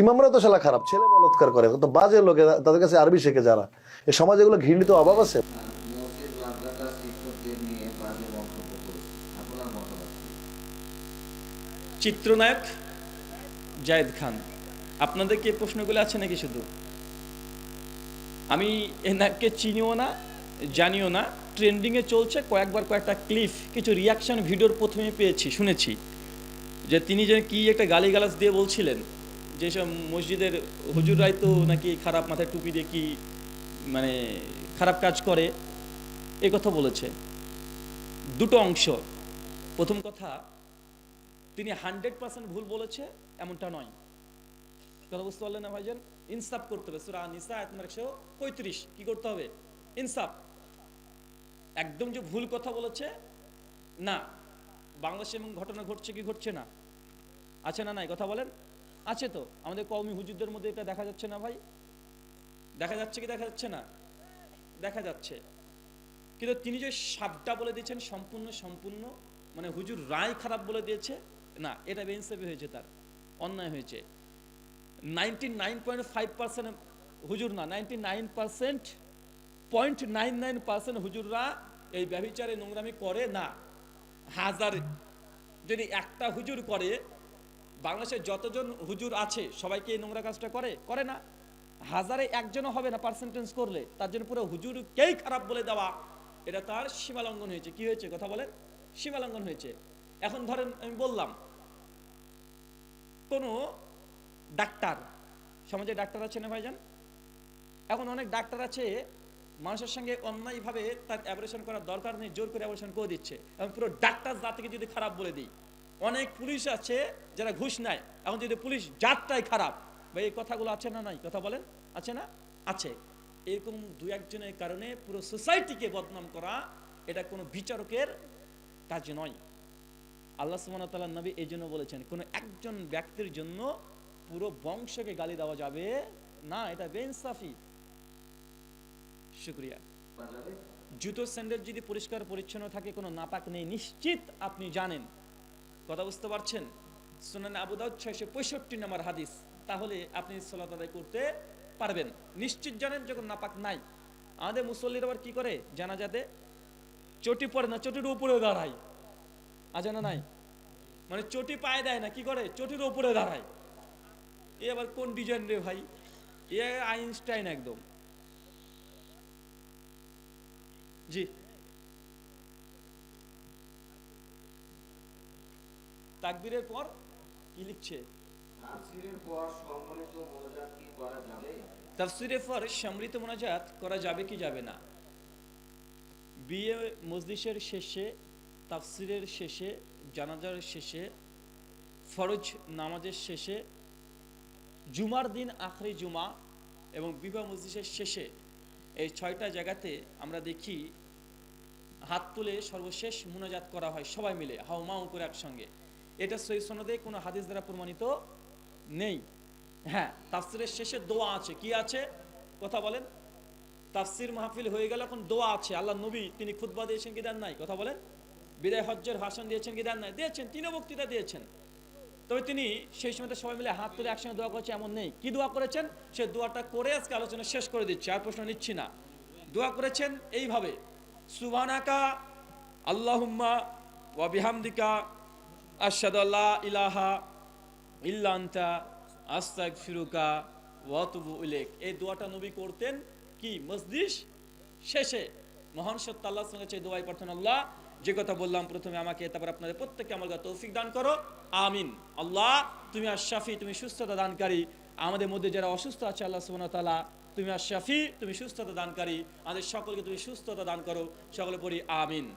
ইমামরা তো শালা খারাপ, ছেলে বলৎকার করে তো বাজে লোকে, তাদের কাছে আরবি শেখে যারা। এই সমাজে এগুলো ঘৃণিত অভাব আছে? চিত্রনায়ক জায়েদ খান, আপনাদের কি প্রশ্নগুলো আছে নাকি শুধু? আমি এ নায়ককে চিনিও না, জানিও না ট্রেন্ডিংয়ে চলছে, কয়েকবার কয়েকটা ক্লিপ কিছু রিয়াকশন ভিডিওর প্রথমে পেয়েছি, শুনেছি। যে তিনি যে কি একটা গালিগালাজ দিয়ে বলছিলেন যেসব মসজিদের হুজুরাই তো নাকি খারাপ মাথায় টুপি দিয়ে কি মানে খারাপ কাজ করে, এ কথা বলেছে। দুটো অংশ। প্রথম কথা, তিনি হান্ড্রেড পার্সেন্ট ভুল বলেছে, এমনটা নয়। কথা বুঝতে পারলেন না ভাইজান? ইনসাফ করতে হবে। সুরা নিসা, আয়াত একশো পঁয়ত্রিশ। কি করতে হবে? ইনসাফ। একদম যে ভুল কথা বলেছে, না। বাংলাদেশে এমন ঘটনা ঘটছে কি ঘটছে না? আছে না নাই? কথা বলেন। আছে তো। আমাদের কওমি হুজুরদের মধ্যে এটা দেখা যাচ্ছে না ভাই? দেখা যাচ্ছে কি দেখা যাচ্ছে না? দেখা যাচ্ছে। কিন্তু তিনি যে সাপটা বলে দিয়েছেন, সম্পূর্ণ সম্পূর্ণ মানে হুজুর রায় খারাপ বলে দিয়েছে, না, এটা বেইনসাফি হয়েছে তার। অন্যায় হয়েছে। Ninety nine point five percent হুজুর না ninety nine percent point nine nine percent হুজুররা এই ব্যভিচারে নোংরামি করে না। হাজার যদি একটা হুজুর করে, বাংলাদেশে যতজন হুজুর আছে সবাইকে এই নোংরা কাজটা করে? করে না। হাজারে একজনও হবে না পার্সেন্টেজ করলে, তার জন্য পুরো হুজুরকেই খারাপ বলে দেওয়া। এটা তার সীমালঙ্ঘন হয়েছে। কি হয়েছে? কথা বলেন। সীমালঙ্ঘন হয়েছে। এখন ধরেন আমি বললাম, কোনো ডাক্তার সমাজে ডাক্তার আছে না ভাইজান? এখন অনেক ডাক্তার আছে মানুষের সঙ্গে অন্যায়ভাবে তার অ্যাবরেশন করার দরকার নেই, জোর করে অ্যাবরেশন করে দিচ্ছে। এবং পুরো ডাক্তার জাতিকে যদি খারাপ বলে দিই, অনেক পুলিশ আছে যারা ঘুষ নেয়, এখন যদি পুলিশ জাতটাই খারাপ বা এই কথাগুলো আছে না নাই? কথা বলেন? আছে না? আছে। এরকম দু একজনের কারণে পুরো সোসাইটিকে বদনাম করা এটা কোনো বিচারকের কাজ নয়। আল্লাহ তাআলা নবী এই জন্য বলেছেন, কোনো একজন ব্যক্তির জন্য পুরো বংশকে গালি দেওয়া যাবে না, এটা বেইনসাফি। শুক্রিয়া। জুতো স্যান্ডেল যদি পরিষ্কার, পরিচ্ছন্ন থাকে, কোনো নাপাক নেই। নিশ্চিত আপনি জানেন। কথা বুঝতে পারছেন? সুনান আবু দাউদ ছয়শো পঁয়ষট্টি নম্বর হাদিস। তাহলে আপনি সলাত আদায় করতে পারবেন। নিশ্চিত জানেন যখন নাপাক নাই। আমাদের মুসল্লির আবার কি করে? জানা যাতে চটি পড়ে না, চটির উপরে দাঁড়ায়। আছে না নাই? মানে চটি পায়ে দেয় না, কি করে? চটির উপরে দাঁড়ায়। এ আবার কোন ডিজাইন রে ভাই? এ আইনস্টাইন একদম। জি। তাকবীরের পর কি লিখছে? তাফসীরের পর সম্মিলিত মোনাজাত করা যাবে? কি যাবে না? বিয়ে মজলিসের শেষে তাফসিরের শেষে জানাজার শেষে ফরজ নামাজের শেষে জুমার দিন আখরি জুমা এবং বিবাহ মজলিসের শেষে এই ছয়টা জায়গাতে আমরা দেখি হাত তুলে সর্বশেষ মোনাজাত করা হয় সবাই মিলে, হাও মাও করে একসঙ্গে। এটা সই সনদে কোনো হাদিস দ্বারা প্রমাণিত নেই। হ্যাঁ তাফসিরের শেষে দোয়া আছে। কি আছে? কথা বলেন। তাফসির মাহফিল হয়ে গেল এখন দোয়া আছে। আল্লাহ নবী, তিনি খুতবা দিয়েছেন কি দেন নাই? কথা বলেন। বিদায় হজ্জের ভাষণ দিয়েছেন কি দেন নাই? দিয়েছেন তিনি বক্তৃতা দিয়েছেন। তবে তিনি সেই সময়তে সবাই মিলে হাত তুলে একসঙ্গে দোয়া করেছে, এমন নেই। কি দোয়া করেছেন? সে দোয়াটা করে আজকে আলোচনা শেষ করে দিচ্ছি, আর প্রশ্ন নিচ্ছি না। দোয়া করেছেন এইভাবে সুবহানাকা, আল্লাহুম্মা ওয়া বিহামদিকা, আশহাদু আল্লা ইলাহা ইল্লা আনতা, আস্তাগফিরুকা ওয়া আতুবু ইলাইক। এই দোয়াটা নবী করতেন কি? মসজিদ শেষে। মহান সত্য আল্লাহর সঙ্গে দোয়াই প্রার্থনা আল্লাহ। যে কথা বললাম প্রথমে আমাকে, তারপর আপনাদের প্রত্যেককে আমার তৌফিক দান করো। আমিন। আল্লাহ, তুমি আর শাফি তুমি সুস্থতা দানকারী। আমাদের মধ্যে যারা অসুস্থ আছে, আল্লাহ সুবহানাহু ওয়া তাআলা তুমি আর শাফি, তুমি সুস্থতা দানকারী। আমাদের সকলকে তুমি সুস্থতা দান করো। সকলে পড়ি, আমিন।